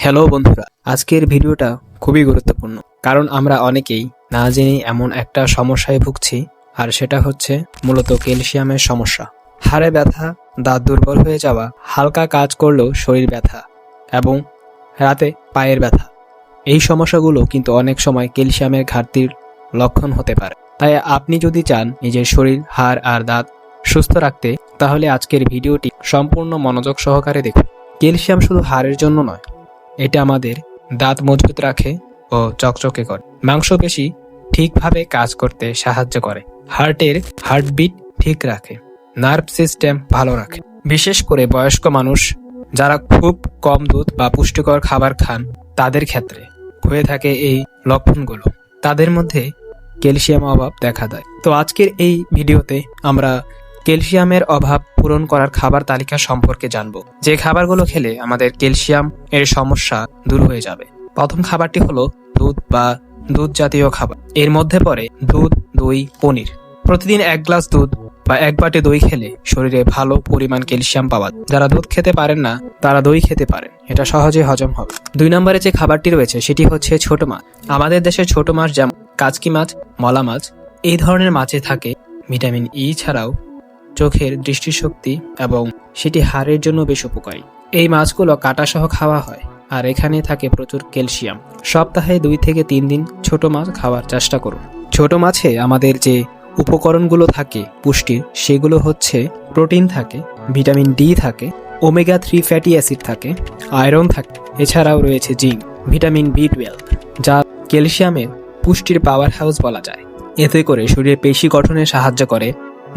Hello বন্ধুরা, আজকের ভিডিওটা খুবই গুরুত্বপূর্ণ। কারণ আমরা অনেকেই না জেনে এমন একটা সমস্যায় ভুগছি, আর সেটা হচ্ছে মূলত ক্যালসিয়ামের সমস্যা। হাড়ে ব্যথা, দাঁত দুর্বল হয়ে যাওয়া, হালকা কাজ করলেও শরীর ব্যথা এবং রাতে পায়ের ব্যথা। এই সমস্যাগুলো কিন্তু অনেক সময় ক্যালসিয়ামের ঘাটতির লক্ষণ হতে পারে। তাই আপনি যদি চান নিজের শরীর, হাড় আর দাঁত সুস্থ রাখতে, তাহলে আজকের ভিডিওটি সম্পূর্ণ মনোযোগ সহকারে দেখুন। ক্যালসিয়াম শুধু হাড়ের জন্য নয় এটা আমাদের দাঁত মজবুত রাখে ও চকচকে করে। মাংসপেশি ঠিকভাবে কাজ করতে সাহায্য করে। হার্টের হার্টবিট ঠিক রাখে, নার্ভ সিস্টেম ভালো রাখে। বিশেষ করে বয়স্ক মানুষ যারা খুব কম দুধ বা পুষ্টিকর খাবার খান, তাদের ক্ষেত্রে হয়ে থাকে এই লক্ষণগুলো। তাদের মধ্যে ক্যালসিয়াম অভাব দেখা দেয়। তো আজকের এই ভিডিওতে আমরা ক্যালসিয়ামের অভাব পূরণ করার খাবার তালিকা সম্পর্কে জানব। যে খাবারগুলো খেলে আমাদের ক্যালসিয়াম এর সমস্যা দূর হয়ে যাবে। প্রথম খাবারটি হলো দুধ বা দুধ জাতীয় খাবার। এর মধ্যে পড়ে দুধ, দই, পনির। প্রতিদিন এক গ্লাস দুধ বা এক বাটি দই খেলে শরীরে ভালো পরিমাণ ক্যালসিয়াম পাওয়া। যারা দুধ খেতে পারেন না, তারা দই খেতে পারেন। এটা সহজে হজম হবে। দুই নম্বরে যে খাবারটি রয়েছে, সেটি হচ্ছে ছোট মাছ। আমাদের দেশে ছোট মাছ যেমন কাজকি মাছ, মলা মাছ, এই ধরনের মাছে থাকে ভিটামিন ই ছাড়াও চোখের দৃষ্টিশক্তি এবং সেটি হাড়ের জন্য বেশ উপকারী। এই মাছগুলো কাটাসহ খাওয়া হয়, আর এখানে থাকে প্রচুর ক্যালসিয়াম। সপ্তাহে দুই থেকে তিন দিন ছোট মাছ খাওয়ার চেষ্টা করুন। ছোট মাছে আমাদের যে উপকরণগুলো থাকে পুষ্টির, সেগুলো হচ্ছে প্রোটিন থাকে, ভিটামিন ডি থাকে, ওমেগা থ্রি ফ্যাটি অ্যাসিড থাকে, আয়রন থাকে, এছাড়াও রয়েছে জিঙ্ক, ভিটামিন বি টুয়েলভ, যা ক্যালসিয়ামের পুষ্টির পাওয়ার হাউস বলা যায়। এতে করে শরীরে পেশি গঠনে সাহায্য করে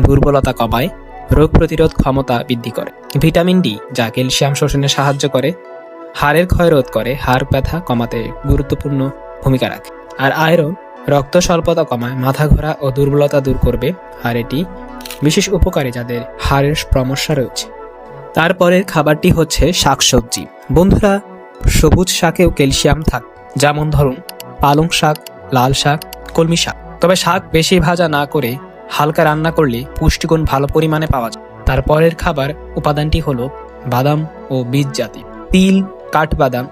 দুর্বলতা কমায়, রোগ প্রতিরোধ ক্ষমতা বৃদ্ধি করে। ভিটামিন ডি, যা ক্যালসিয়াম শোষণে সাহায্য করে, হাড়ের ক্ষয় রোধ করে, হাড় ব্যথা কমাতে গুরুত্বপূর্ণ ভূমিকা রাখে। আর আয়রন, রক্ত স্বল্পতা কমায়, মাথা ঘোরা ও দুর্বলতা দূর করবে। আর এটি বিশেষ উপকারী যাদের হাড়ের সমস্যা রয়েছে। তারপরের খাবারটি হচ্ছে শাকসবজি। বন্ধুরা, সবুজ শাকেও ক্যালসিয়াম থাকে। যেমন ধরুন, পালং শাক, লাল শাক, কলমি শাক। তবে শাক বেশি ভাজা না করে হালকা রান্না করলে পুষ্টিগুণ ভালো পরিমাণে পাওয়া যায়। তারপরের খাবার উপাদানটি হলো বাদাম ও বীজ জাতি। তিল, কাঠবাদাম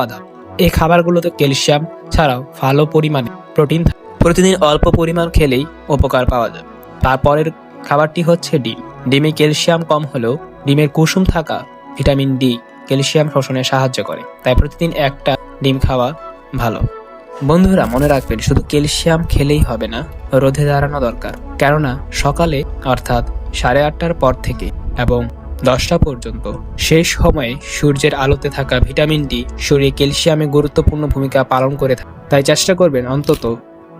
বাদাম এই খাবারগুলোতে ক্যালসিয়াম ছাড়াও ভালো পরিমাণে প্রোটিন প্রতিদিন অল্প পরিমাণ খেলেই উপকার পাওয়া যায়। তারপরের খাবারটি হচ্ছে ডিম। ডিমে ক্যালসিয়াম কম হলেও ডিমের কুসুম থাকা ভিটামিন ডি, ক্যালসিয়াম শোষণে সাহায্য করে। তাই প্রতিদিন একটা ডিম খাওয়া ভালো। বন্ধুরা, মনে রাখবেন, শুধু ক্যালসিয়াম খেলেই হবে না রোদে দাঁড়ানো দরকার। কেননা, সকালে, অর্থাৎ সাড়ে আটটার পর থেকে এবং দশটা পর্যন্ত, শেষ সময়ে সূর্যের আলোতে থাকা ভিটামিন ডি শরীরে ক্যালসিয়ামে গুরুত্বপূর্ণ ভূমিকা পালন করে থাকে। তাই চেষ্টা করবেন অন্তত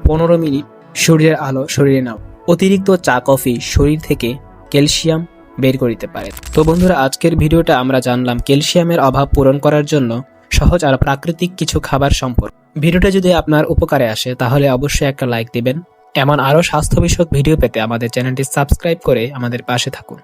পনেরো মিনিট সূর্যের আলো শরীরে নাও। অতিরিক্ত চা, কফি শরীর থেকে ক্যালসিয়াম বের করিতে পারে তো বন্ধুরা, আজকের ভিডিওটা আমরা জানলাম ক্যালসিয়ামের অভাব পূরণ করার জন্য সহজ আর প্রাকৃতিক কিছু খাবার সম্পর্ক। ভিডিওটা যদি আপনার উপকারে আসে, তাহলে অবশ্যই একটা লাইক দিবেন। এমন আরও স্বাস্থ্য বিষয়ক ভিডিও পেতে আমাদের চ্যানেলটি সাবস্ক্রাইব করে আমাদের পাশে থাকুন।